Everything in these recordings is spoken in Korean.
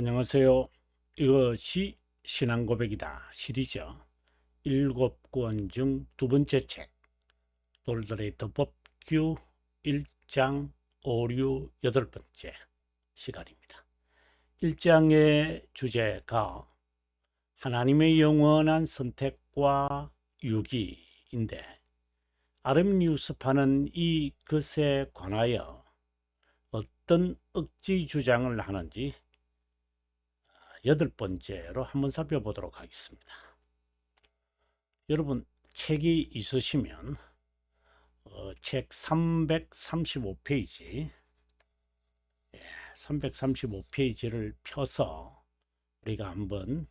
안녕하세요. 이것이 신앙 고백이다 시리즈 일곱 권중두 번째 책 돌들의 더법규 1장 5류 여덟 번째 시간입니다. 1장의 주제가 하나님의 영원한 선택과 유기인데 아름니우스파는 이 것에 관하여 어떤 억지 주장을 하는지 여덟 번째로 한번 살펴보도록 하겠습니다. 여러분 책이 있으시면 어, 책 335페이지 예, 335페이지를 펴서 우리가 한번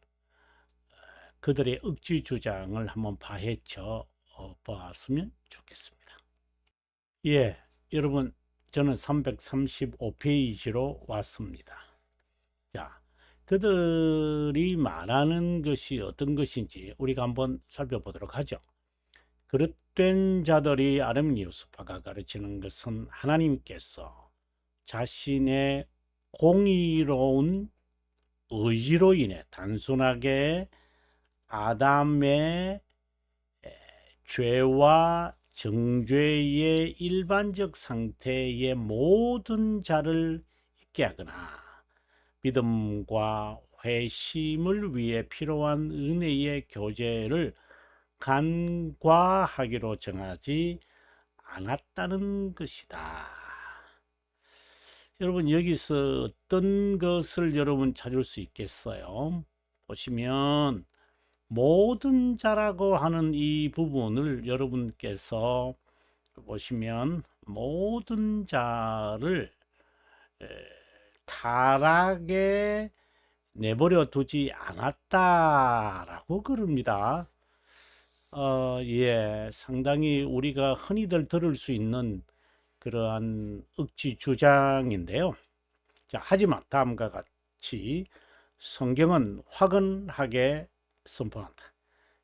어, 그들의 억지 주장을 한번 파헤쳐 어, 보았으면 좋겠습니다. 예, 여러분 저는 335페이지로 왔습니다. 자, 그들이 말하는 것이 어떤 것인지 우리가 한번 살펴보도록 하죠. 그릇된 자들이 아름니우스파가 가르치는 것은 하나님께서 자신의 공의로운 의지로 인해 단순하게 아담의 죄와 정죄의 일반적 상태의 모든 자를 있게 하거나 믿음과 회심을 위해 필요한 은혜의 교제를 간과하기로 정하지 않았다는 것이다. 여러분 여기서 어떤 것을 여러분 찾을 수 있겠어요? 보시면 모든 자라고 하는 이 부분을 여러분께서 보시면 모든 자를 타락에 내버려 두지 않았다라고 그럽니다. 어, 예, 상당히 우리가 흔히들 들을 수 있는 그러한 억지 주장인데요. 자, 하지만 다음과 같이 성경은 확언하게 선포한다.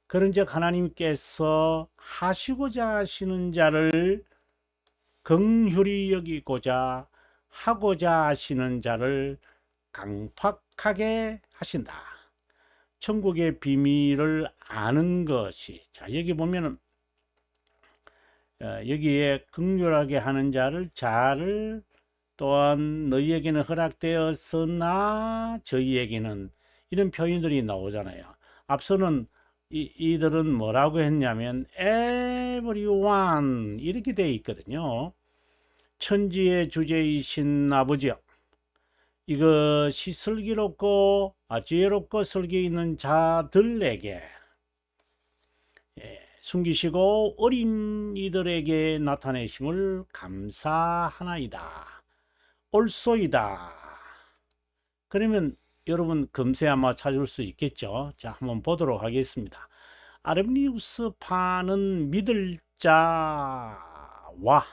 그런즉 하나님께서 하시고자 하시는 자를 긍휼히 여기고자 하고자 하시는 자를 강팍하게 하신다. 천국의 비밀을 아는 것이 자 여기 보면은 어, 여기에 극률하게 하는 자를 자를 또한 너희에게는 허락되었으나 저희에게는 이런 표현들이 나오잖아요. 앞서는 이, 이들은 뭐라고 했냐면 everyone 이렇게 되어 있거든요. 천지의 주제이신 아버지여 이것이 슬기롭고 아, 지혜롭고 슬기 있는 자들에게 예, 숨기시고 어린 이들에게 나타내심을 감사하나이다. 옳소이다. 그러면 여러분 금세 아마 찾을 수 있겠죠. 자, 한번 보도록 하겠습니다. 아르미우스 파는 믿을 자와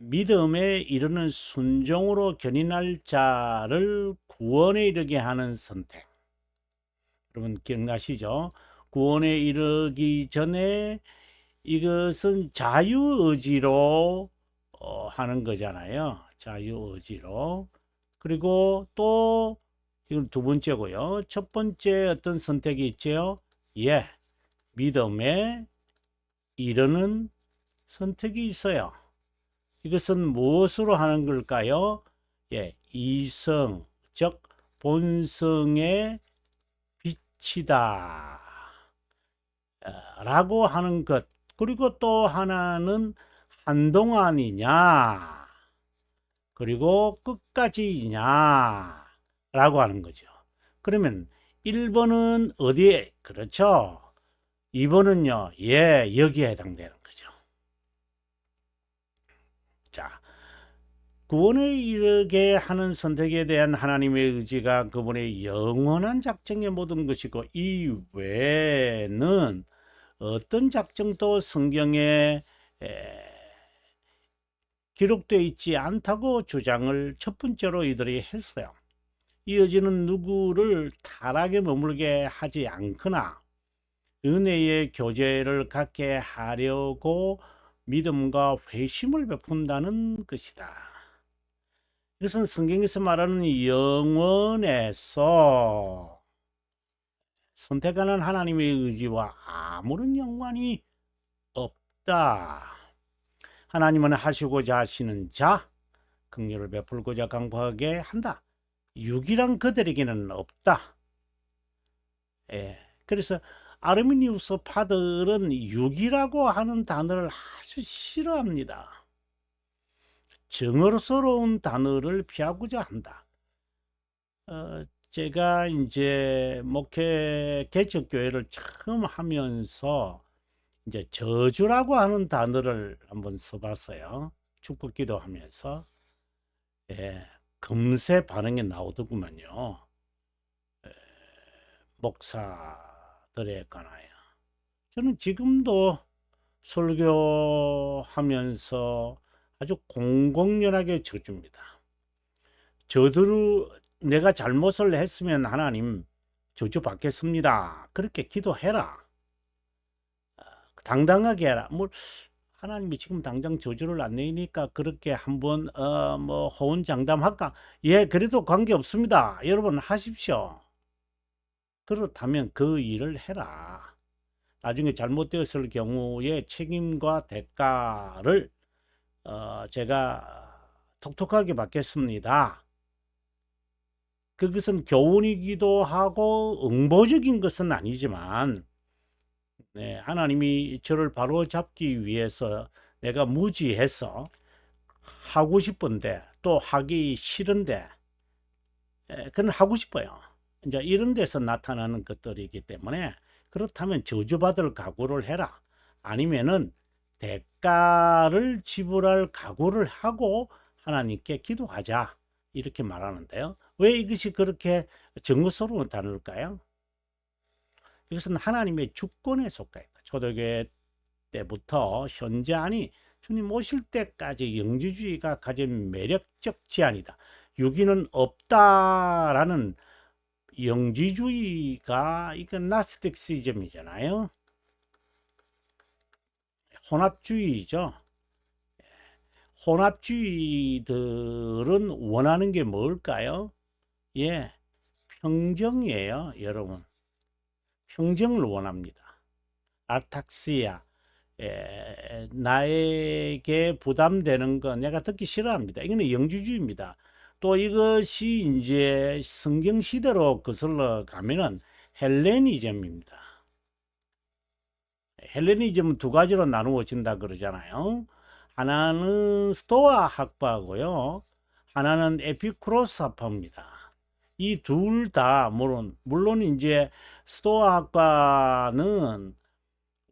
믿음에 이르는 순종으로 견인할 자를 구원에 이르게 하는 선택. 여러분 기억나시죠? 구원에 이르기 전에 이것은 자유의지로 어, 하는 거잖아요. 자유의지로. 그리고 또 이건 두 번째고요. 첫 번째 어떤 선택이 있죠? 예. 믿음에 이르는 선택이 있어요. 이것은 무엇으로 하는 걸까요? 예, 이성, 즉 본성의 빛이다. 라고 하는 것. 그리고 또 하나는 한동안이냐, 그리고 끝까지냐, 라고 하는 거죠. 그러면 1번은 어디에? 그렇죠. 2번은요, 예, 여기에 해당되는 거죠. 자, 구원에 이르게 하는 선택에 대한 하나님의 의지가 그분의 영원한 작정의 모든 것이고 이 외에는 어떤 작정도 성경에 기록되어 있지 않다고 주장을 첫 번째로 이들이 했어요. 이 의지는 누구를 타락에 머물게 하지 않거나 은혜의 교제를 갖게 하려고 믿음과 회심을 베푼다는 것이다. 이것은 성경에서 말하는 영원에서 선택하는 하나님의 의지와 아무런 연관이 없다. 하나님은 하시고자 하시는 자, 긍휼을 베풀고자 강구하게 한다. 육이란 그들에게는 없다. 예. 그래서 아르미니우스 파들은 육이라고 하는 단어를 아주 싫어합니다. 정어스러운 단어를 피하고자 한다. 어, 제가 이제 목회 개척교회를 처음 하면서 이제 저주라고 하는 단어를 한번 써봤어요. 축복 기도하면서. 예, 금세 반응이 나오더구만요. 에, 목사들에 관하여. 저는 지금도 설교하면서 아주 공공연하게 저줍니다. 저들 내가 잘못을 했으면 하나님 저주 받겠습니다. 그렇게 기도해라. 아, 당당하게 해라. 뭐 하나님이 지금 당장 저주를 안 내니까 그렇게 한번 어 뭐 호언장담할까? 예, 그래도 관계 없습니다. 여러분 하십시오. 그렇다면 그 일을 해라. 나중에 잘못되었을 경우에 책임과 대가를 어 제가 톡톡하게 받겠습니다. 그것은 교훈이기도 하고 응보적인 것은 아니지만 네, 하나님이 저를 바로 잡기 위해서 내가 무지해서 하고 싶은데 또 하기 싫은데 에, 그건 하고 싶어요. 이제 이런 데서 나타나는 것들이기 때문에 그렇다면 저주받을 각오를 해라. 아니면은 대가를 지불할 각오를 하고 하나님께 기도하자. 이렇게 말하는데요. 왜 이것이 그렇게 정거스러운 단어일까요? 이것은 하나님의 주권에 속해 있다. 초대교회 때부터 현재 아니 주님 오실 때까지 영지주의가 가진 매력적 제안이다. 유기는 없다라는 영지주의가 이건 나스틱시즘이잖아요. 혼합주의죠. 혼합주의들은 원하는 게 뭘까요? 예, 평정이에요, 여러분. 평정을 원합니다. 아탁시아, 에, 나에게 부담되는 거 내가 듣기 싫어합니다. 이거는 영주주의입니다. 또 이것이 이제 성경 시대로 거슬러 가면은 헬레니즘입니다. 헬레니즘은 두 가지로 나누어진다 그러잖아요. 하나는 스토아 학파고요. 하나는 에피쿠로스 학파입니다. 이 둘 다 물론 물론 이제 스토아 학파는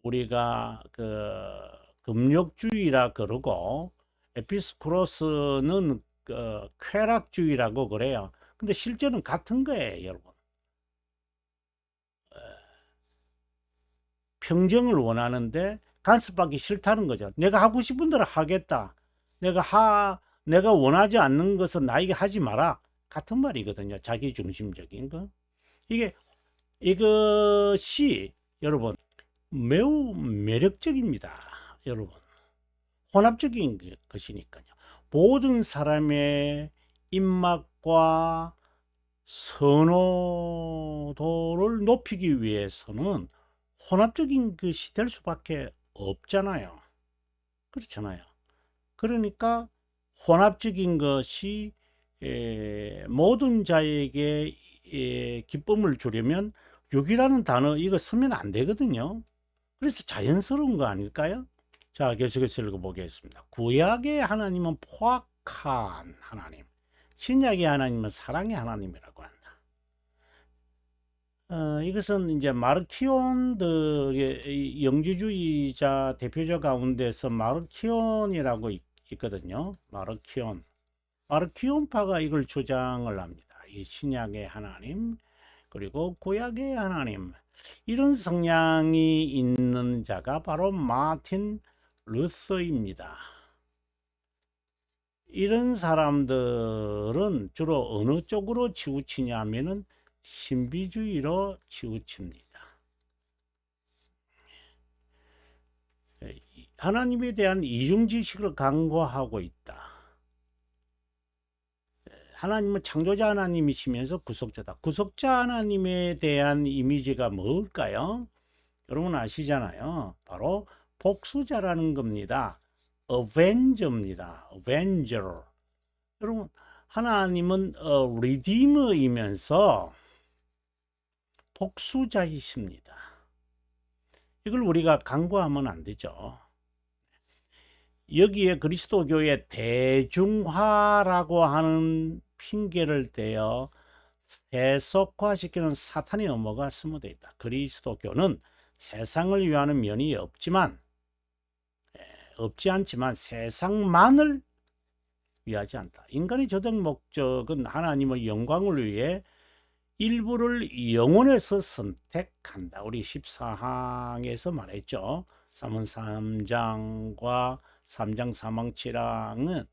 우리가 그 금욕주의라 그러고 에피스쿠로스는 그 쾌락주의라고 그래요. 근데 실제는 같은 거예요, 여러분. 평정을 원하는데 간섭하기 싫다는 거죠. 내가 하고 싶은 대로 하겠다. 내가 하, 내가 원하지 않는 것은 나에게 하지 마라. 같은 말이거든요. 자기 중심적인 거. 이게, 이것이 여러분 매우 매력적입니다. 여러분. 혼합적인 것이니까요. 모든 사람의 입맛과 선호도를 높이기 위해서는 혼합적인 것이 될 수밖에 없잖아요. 그렇잖아요. 그러니까 혼합적인 것이 모든 자에게 기쁨을 주려면 육이라는 단어 이거 쓰면 안 되거든요. 그래서 자연스러운 거 아닐까요? 자, 계속해서 읽어보겠습니다. 구약의 하나님은 포악한 하나님, 신약의 하나님은 사랑의 하나님이라고 한다. 어, 이것은 이제 마르키온들의 영지주의자 대표자 가운데서 마르키온이라고 있, 있거든요. 마르키온. 마르키온파가 이걸 주장을 합니다. 이 신약의 하나님, 그리고 구약의 하나님. 이런 성향이 있는 자가 바로 마틴 루서입니다. 이런 사람들은 주로 어느 쪽으로 치우치냐 하면은 신비주의로 치우칩니다. 하나님에 대한 이중지식을 강구하고 있다. 하나님은 창조자 하나님이시면서 구속자다. 구속자 하나님에 대한 이미지가 뭘까요? 여러분 아시잖아요. 바로 복수자라는 겁니다. 어벤저입니다. 어벤저. 여러분 하나님은 어, 리디머이면서 복수자이십니다. 이걸 우리가 간과하면 안 되죠. 여기에 그리스도교의 대중화라고 하는 핑계를 대어 세속화시키는 사탄의 음모가 스무되어 있다. 그리스도교는 세상을 위하는 면이 없지만 에, 없지 않지만 세상만을 위하지 않다. 인간의 저적 목적은 하나님의 영광을 위해 일부를 영혼에서 선택한다. 우리 14항에서 말했죠. 3은 3장과 3장 3항 7항은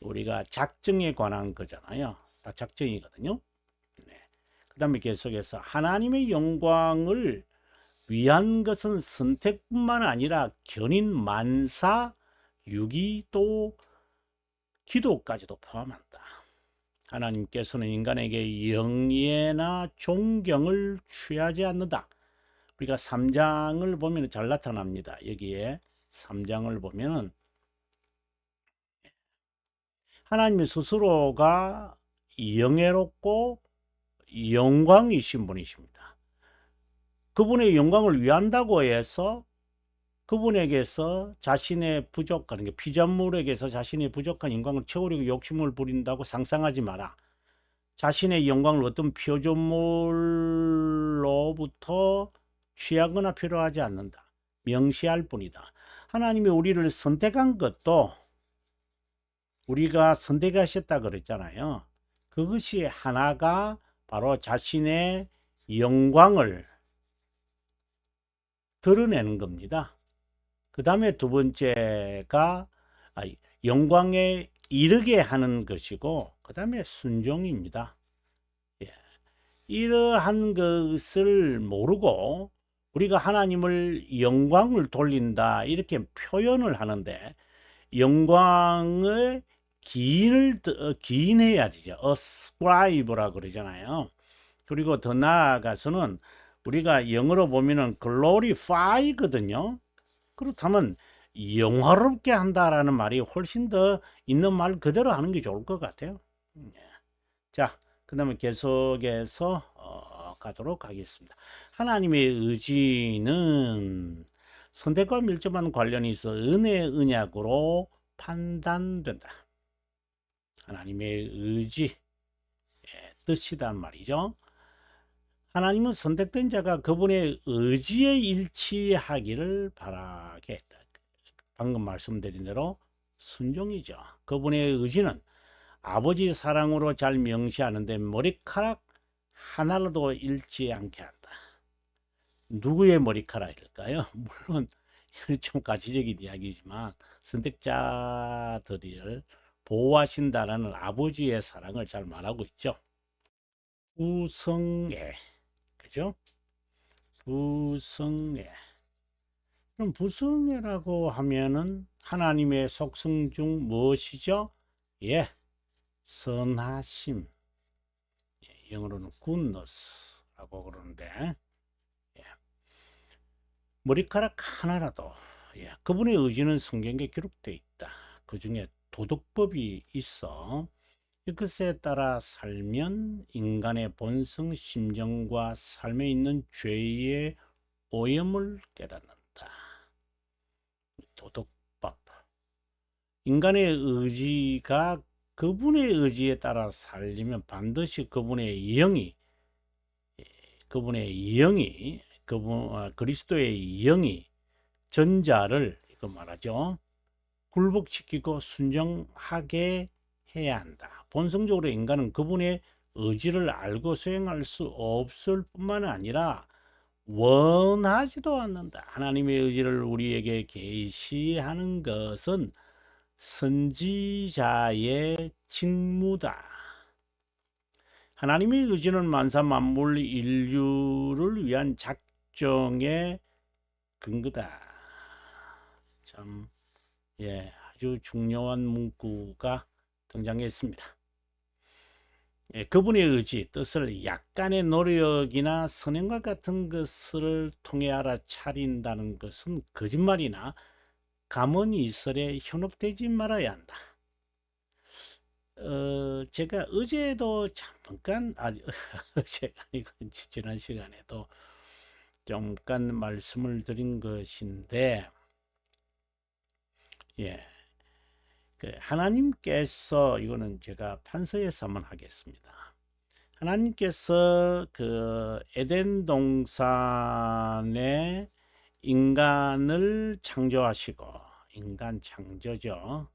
우리가 작정에 관한 거잖아요. 다 작정이거든요. 네. 그 다음에 계속해서 하나님의 영광을 위한 것은 선택뿐만 아니라 견인 만사 유기 또 기도까지도 포함한다. 하나님께서는 인간에게 영예나 존경을 취하지 않는다. 우리가 3장을 보면 잘 나타납니다. 여기에 3장을 보면은 하나님 스스로가 영예롭고 영광이신 분이십니다. 그분의 영광을 위한다고 해서 그분에게서 자신의 부족한 게 피조물에게서 자신의 부족한 영광을 채우려고 욕심을 부린다고 상상하지 마라. 자신의 영광을 어떤 피조물로부터 취하거나 필요하지 않는다. 명시할 뿐이다. 하나님이 우리를 선택한 것도 우리가 선택하셨다 그랬잖아요. 그것이 하나가 바로 자신의 영광을 드러내는 겁니다. 그 다음에 두 번째가 아, 영광에 이르게 하는 것이고 그 다음에 순종입니다. 예. 이러한 것을 모르고 우리가 하나님을 영광을 돌린다 이렇게 표현을 하는데 영광의 기인을 어, 기인해야 되죠. ascribe라 그러잖아요. 그리고 더 나아가서는 우리가 영어로 보면은 glorify거든요. 그렇다면 영화롭게 한다라는 말이 훨씬 더 있는 말 그대로 하는 게 좋을 것 같아요. 예. 자, 그 다음에 계속해서 어, 가도록 하겠습니다. 하나님의 의지는 선택과 밀접한 관련이 있어 은혜 은약으로 판단된다. 하나님의 의지, 예, 뜻이란 말이죠. 하나님은 선택된 자가 그분의 의지에 일치하기를 바라게 했다. 방금 말씀드린 대로 순종이죠. 그분의 의지는 아버지 사랑으로 잘 명시하는데 머리카락 하나라도 잃지 않게 한다. 누구의 머리카락일까요? 물론 좀 가치적인 이야기지만 선택자들을 보호하신다라는 아버지의 사랑을 잘 말하고 있죠. 우성애 그죠? 부성애. 그럼 부성애라고 하면은 하나님의 속성 중 무엇이죠? 예, 선하심. 예, 영어로는 goodness라고 그러는데, 예. 머리카락 하나라도, 예, 그분의 의지는 성경에 기록되어 있다. 그 중에 도덕법이 있어. 이것에 따라 살면 인간의 본성, 심정과 삶에 있는 죄의 오염을 깨닫는다. 도덕법. 인간의 의지가 그분의 의지에 따라 살리면 반드시 그분의 영이 그분의 영이 그분 아, 그리스도의 영이 전자를 이거 말하죠. 굴복시키고 순정하게 해야 한다. 본성적으로 인간은 그분의 의지를 알고 수행할 수 없을 뿐만 아니라 원하지도 않는다. 하나님의 의지를 우리에게 계시하는 것은 선지자의 직무다. 하나님의 의지는 만사 만물 인류를 위한 작정의 근거다. 참, 예, 아주 중요한 문구가 등장했습니다. 예, 그분의 의지, 뜻을 약간의 노력이나 선행과 같은 것을 통해 알아차린다는 것은 거짓말이나 가문이설에 현혹되지 말아야 한다. 어, 제가 어제도 잠깐, 아니, 어제가 아니고 지난 시간에도 잠깐 말씀을 드린 것인데, 예. 그 하나님께서 이거는 제가 판서에서 한번 하겠습니다. 하나님께서 그 에덴 동산에 인간을 창조하시고 인간 창조죠.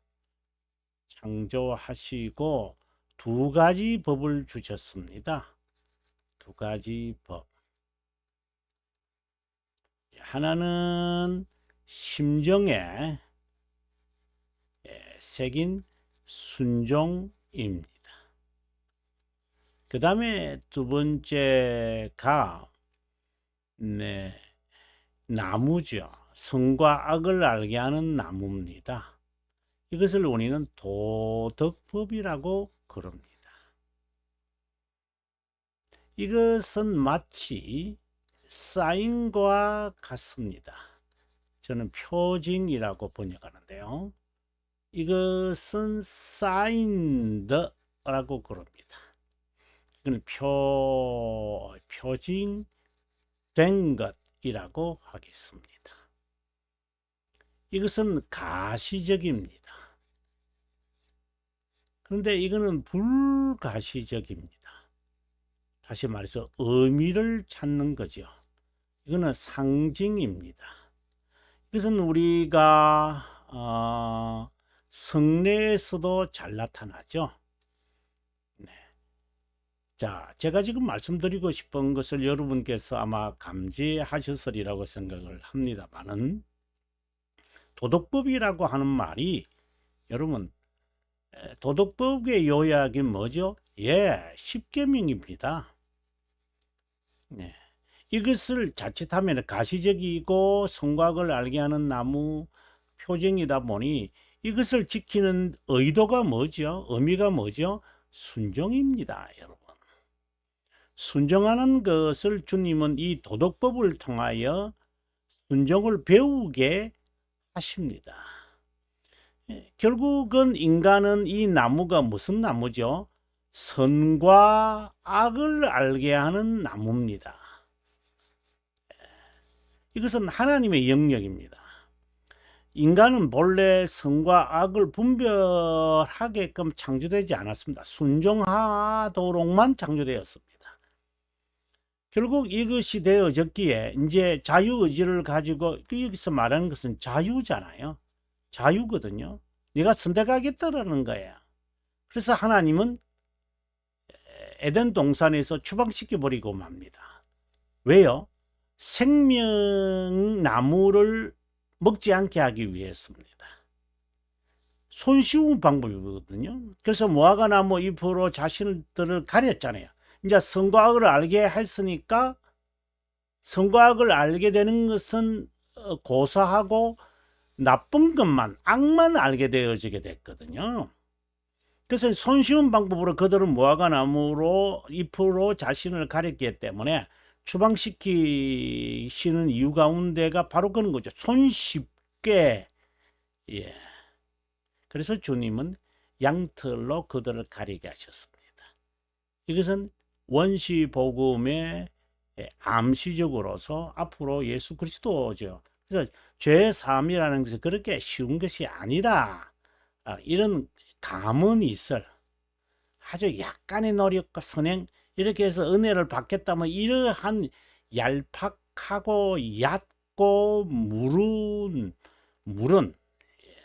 창조하시고 두 가지 법을 주셨습니다. 두 가지 법. 하나는 심정에 새긴 순종입니다. 그 다음에 두 번째가 네, 나무죠. 선과 악을 알게 하는 나무입니다. 이것을 우리는 도덕법이라고 그럽니다. 이것은 마치 사인과 같습니다. 저는 표징이라고 번역하는데요. 이것은 signed라고 그럽니다. 이건 표, 표징된 것이라고 하겠습니다. 이것은 가시적입니다. 그런데 이거는 불가시적입니다. 다시 말해서 의미를 찾는 거죠. 이거는 상징입니다. 이것은 우리가 어, 성례에서도 잘 나타나죠. 네. 자, 제가 지금 말씀드리고 싶은 것을 여러분께서 아마 감지하셨으리라고 생각을 합니다만은 도덕법이라고 하는 말이 여러분 도덕법의 요약이 뭐죠? 예, 십계명입니다. 네. 이것을 자칫하면 가시적이고 성곽을 알게 하는 나무 표정이다 보니 이것을 지키는 의도가 뭐죠? 의미가 뭐죠? 순종입니다, 여러분. 순종하는 것을 주님은 이 도덕법을 통하여 순종을 배우게 하십니다. 예, 결국은 인간은 이 나무가 무슨 나무죠? 선과 악을 알게 하는 나무입니다. 예, 이것은 하나님의 영역입니다. 인간은 본래 선과 악을 분별하게끔 창조되지 않았습니다. 순종하도록만 창조되었습니다. 결국 이것이 되어졌기에 이제 자유의지를 가지고 그 여기서 말하는 것은 자유잖아요. 자유거든요. 네가 선택하겠다라는 거야. 그래서 하나님은 에덴 동산에서 추방시켜 버리고 맙니다. 왜요? 생명나무를 먹지 않게 하기 위해서입니다. 손쉬운 방법이거든요. 그래서 무화과 나무 잎으로 자신들을 가렸잖아요. 이제 성과학을 알게 했으니까 성과학을 알게 되는 것은 어, 고사하고 나쁜 것만 악만 알게 되어지게 됐거든요. 그래서 손쉬운 방법으로 그들은 무화과 나무로 잎으로 자신을 가렸기 때문에 추방시키시는 이유 가운데가 바로 그런 거죠. 손쉽게 예. 그래서 주님은 양털로 그들을 가리게 하셨습니다. 이것은 원시 복음의 암시적으로서 앞으로 예수 그리스도죠. 그래서 죄 사함이라는 것은 그렇게 쉬운 것이 아니라 아, 이런 감언이 있을 아주 약간의 노력과 선행 이렇게 해서 은혜를 받겠다면 이러한 얄팍하고 얕고 무른 무른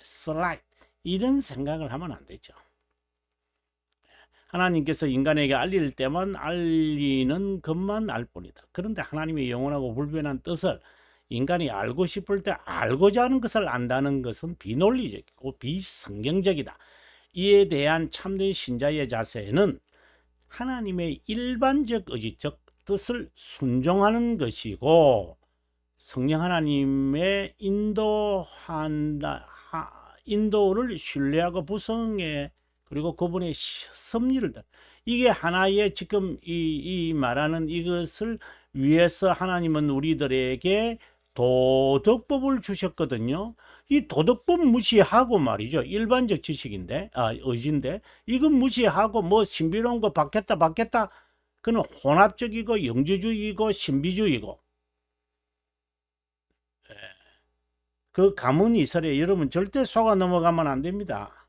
슬라이 이런 생각을 하면 안 되죠. 하나님께서 인간에게 알릴 때만 알리는 것만 알 뿐이다. 그런데 하나님의 영원하고 불변한 뜻을 인간이 알고 싶을 때 알고자 하는 것을 안다는 것은 비논리적이고 비성경적이다. 이에 대한 참된 신자의 자세는 하나님의 일반적 의지 적 뜻을 순종하는 것이고 성령 하나님의 인도한다 인도를 신뢰하고 부성의 그리고 그분의 시- 섭리를 다- 이게 하나의 지금 이, 이 말하는 이것을 위해서 하나님은 우리들에게 도덕법을 주셨거든요. 이 도덕법 무시하고 말이죠. 일반적 지식인데, 아, 의지인데, 이건 무시하고 뭐 신비로운 거 받겠다, 받겠다. 그는 혼합적이고 영주주의고 신비주의고. 예. 그 가문이 있으래 여러분 절대 속아 넘어가면 안 됩니다.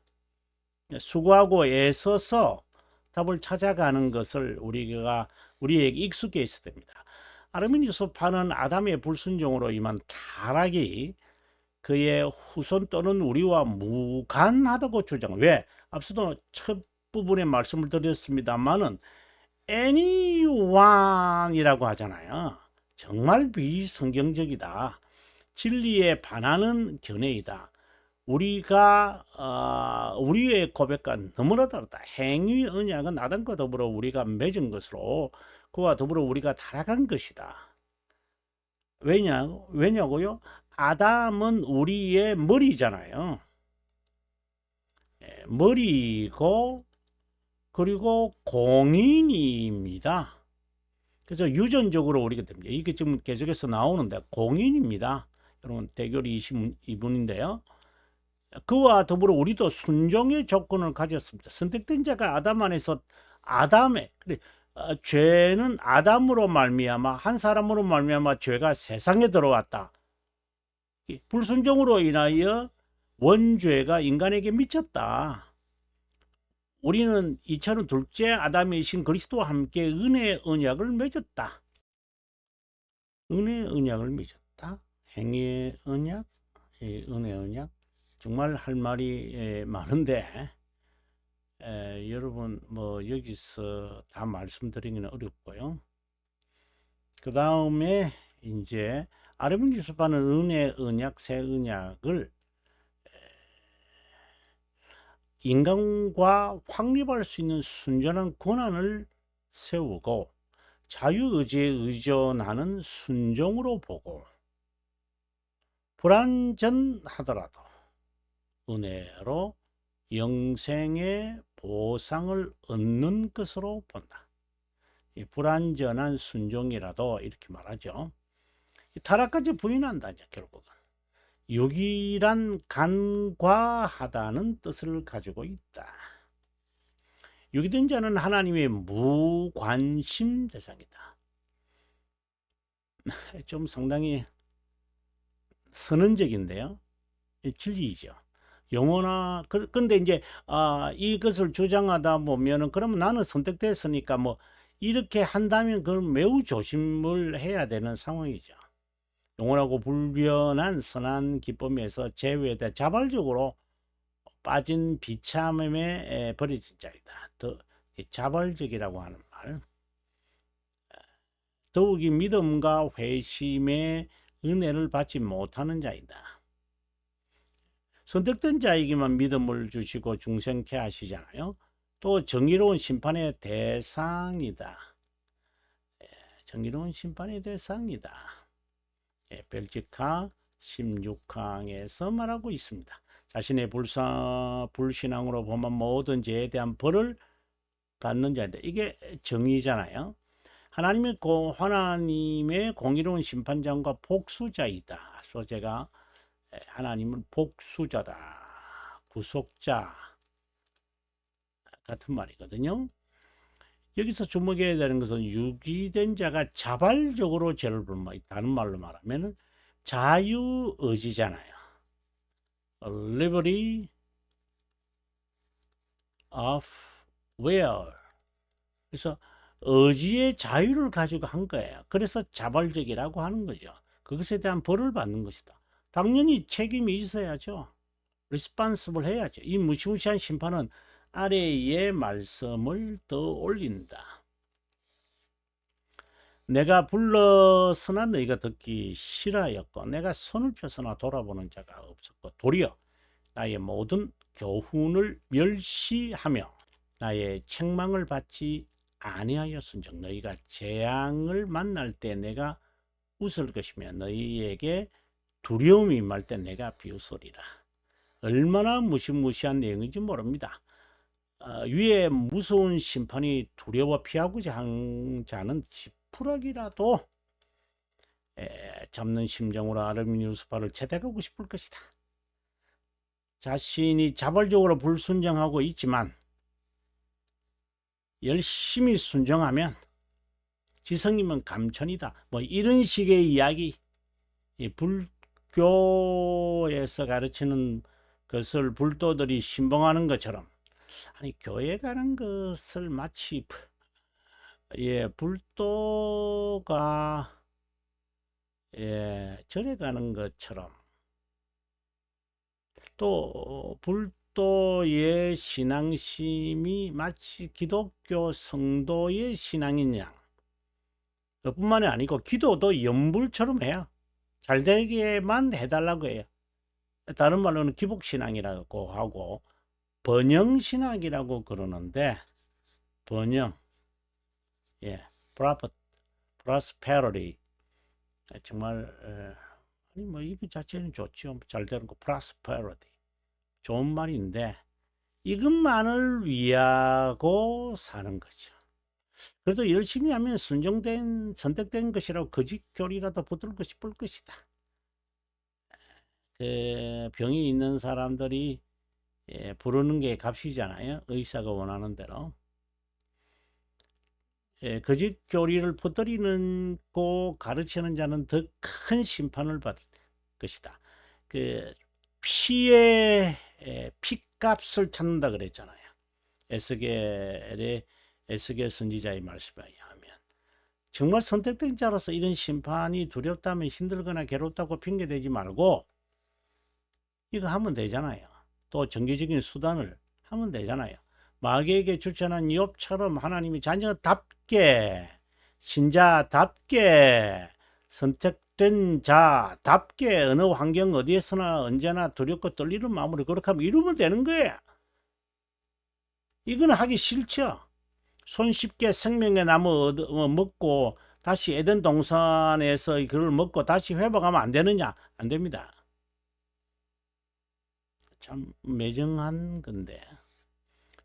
수고하고 애써서 답을 찾아가는 것을 우리가 우리에게 익숙해 있어야 됩니다. 아르미니스 파는 아담의 불순종으로 임한 타락이 그의 후손 또는 우리와 무관하다고 주장. 왜? 앞서도 첫 부분에 말씀을 드렸습니다만은 anyone이라고 하잖아요. 정말 비성경적이다. 진리에 반하는 견해이다. 우리가 어, 우리의 고백과 너무나 다르다. 행위 언약은 아담과 더불어 우리가 맺은 것으로 그와 더불어 우리가 타락한 것이다. 왜냐 왜냐고요? 아담은 우리의 머리잖아요. 예, 머리고 그리고 공인입니다. 그래서 유전적으로 우리가 됩니다. 이게 지금 계속해서 나오는데 공인입니다. 여러분 대결 22분인데요. 그와 더불어 우리도 순종의 조건을 가졌습니다. 선택된 자가 아담 안에서 아담의 그래, 어, 죄는 아담으로 말미암아 한 사람으로 말미암아 죄가 세상에 들어왔다. 이 불순종으로 인하여 원죄가 인간에게 미쳤다. 우리는 이처럼 둘째 아담이신 그리스도와 함께 은혜 언약을 맺었다. 은혜 언약을 맺었다. 행위의 언약, 예, 은혜 언약. 정말 할 말이 예, 많은데 에, 여러분 뭐 여기서 다 말씀드리기는 어렵고요. 그 다음에 이제 아르미니스파는 은혜 언약, 새 언약을 인간과 확립할 수 있는 순전한 권한을 세우고 자유의지에 의존하는 순종으로 보고 불완전하더라도 은혜로 영생의 보상을 얻는 것으로 본다. 이 불완전한 순종이라도 이렇게 말하죠. 이 타락까지 부인한다 이제 결국은. 유일한 간과하다는 뜻을 가지고 있다. 유기된 자는 하나님의 무관심 대상이다. 좀 상당히 선언적인데요. 진리이죠. 영원하 그 근데 이제 아 이것을 주장하다 보면은 그러면 나는 선택됐으니까 뭐 이렇게 한다면 그건 매우 조심을 해야 되는 상황이죠. 영원하고 불변한 선한 기쁨에서 제외돼 자발적으로 빠진 비참함에 버려진 자이다. 더 자발적이라고 하는 말. 더욱이 믿음과 회심의 은혜를 받지 못하는 자이다. 선택된 자에게만 믿음을 주시고 중생케 하시잖아요. 또 정의로운 심판의 대상이다. 예, 정의로운 심판의 대상이다. 예, 벨지카 16항에서 말하고 있습니다. 자신의 불사, 불신앙으로 보면 모든 죄에 대한 벌을 받는 자인데 이게 정의잖아요. 하나님의 고, 하나님의 공의로운 심판장과 복수자이다. 그래서 제가 하나님은 복수자다. 구속자 같은 말이거든요. 여기서 주목해야 되는 것은 유기된 자가 자발적으로 죄를 범하 다른 말로 말하면 자유 의지잖아요. liberty of will. 그래서 의지의 자유를 가지고 한 거예요. 그래서 자발적이라고 하는 거죠. 그것에 대한 벌을 받는 것이다. 당연히 책임이 있어야죠. 리스판스블 해야죠. 이 무시무시한 심판은 아래의 말씀을 더 올린다. 내가 불러서나 너희가 듣기 싫어하였고 내가 손을 펴서나 돌아보는 자가 없었고 도리어 나의 모든 교훈을 멸시하며 나의 책망을 받지 아니하였은즉 너희가 재앙을 만날 때 내가 웃을 것이며 너희에게 두려움이 임할 때 내가 비웃으리라. 얼마나 무시무시한 내용인지 모릅니다. 어, 위에 무서운 심판이 두려워 피하고자 한 자는 지푸라기라도 에, 잡는 심정으로 아르미니우스파를 채택하고 싶을 것이다. 자신이 자발적으로 불순종하고 있지만 열심히 순종하면 지성이면 감천이다. 뭐 이런 식의 이야기, 이 불교에서 가르치는 것을 불도들이 신봉하는 것처럼 아니 교회 가는 것을 마치 예 불도가 예 절에 가는 것처럼 또 불도의 신앙심이 마치 기독교 성도의 신앙인 양 그뿐만이 아니고 기도도 연불처럼 해요. 잘 되게만 해달라고 해요. 다른 말로는 기복신앙이라고 하고 번영신학이라고 그러는데 번영, 예, profit, prosperity 정말 에, 아니 뭐 이거 자체는 좋죠. 잘 되는 거 prosperity 좋은 말인데 이것만을 위하고 사는 거죠. 그래도 열심히 하면 순종된 선택된 것이라고 거짓 교리라도 붙들고 싶을 것이다. 그 병이 있는 사람들이 예, 부르는 게 값이잖아요. 의사가 원하는 대로. 예, 거짓 교리를 퍼뜨리는 고 가르치는 자는 더 큰 심판을 받을 것이다. 그 피의 에, 피값을 찾는다 그랬잖아요. 에스겔의 에스겔 선지자의 말씀에 의하면 정말 선택된 자로서 이런 심판이 두렵다면 힘들거나 괴롭다고 핑계대지 말고 이거 하면 되잖아요. 또 정기적인 수단을 하면 되잖아요. 마귀에게 추천한 욥처럼 하나님이 자녀답게 신자답게 선택된 자답게 어느 환경 어디에서나 언제나 두렵고 떨리는 마음으로 그렇게 하면 이루면 되는 거예요. 이건 하기 싫죠. 손쉽게 생명의 나무 어, 먹고 다시 에덴 동산에서 그걸 먹고 다시 회복하면 안 되느냐? 안 됩니다. 참 매정한 건데.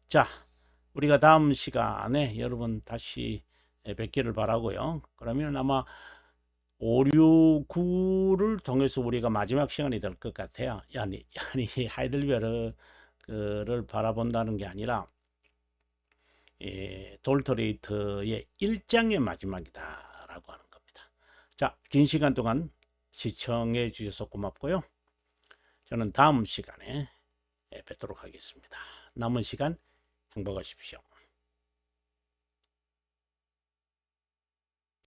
자, 우리가 다음 시간에 여러분 다시 뵙기를 바라고요. 그러면 아마 5, 6, 9를 통해서 우리가 마지막 시간이 될 것 같아요. 아니, 아니 하이델베르를 바라본다는 게 아니라 예, 돌토레이트의 1장의 마지막이다라고 하는 겁니다. 자, 긴 시간 동안 시청해 주셔서 고맙고요. 저는 다음 시간에 예, 뵙도록 하겠습니다. 남은 시간 행복하십시오.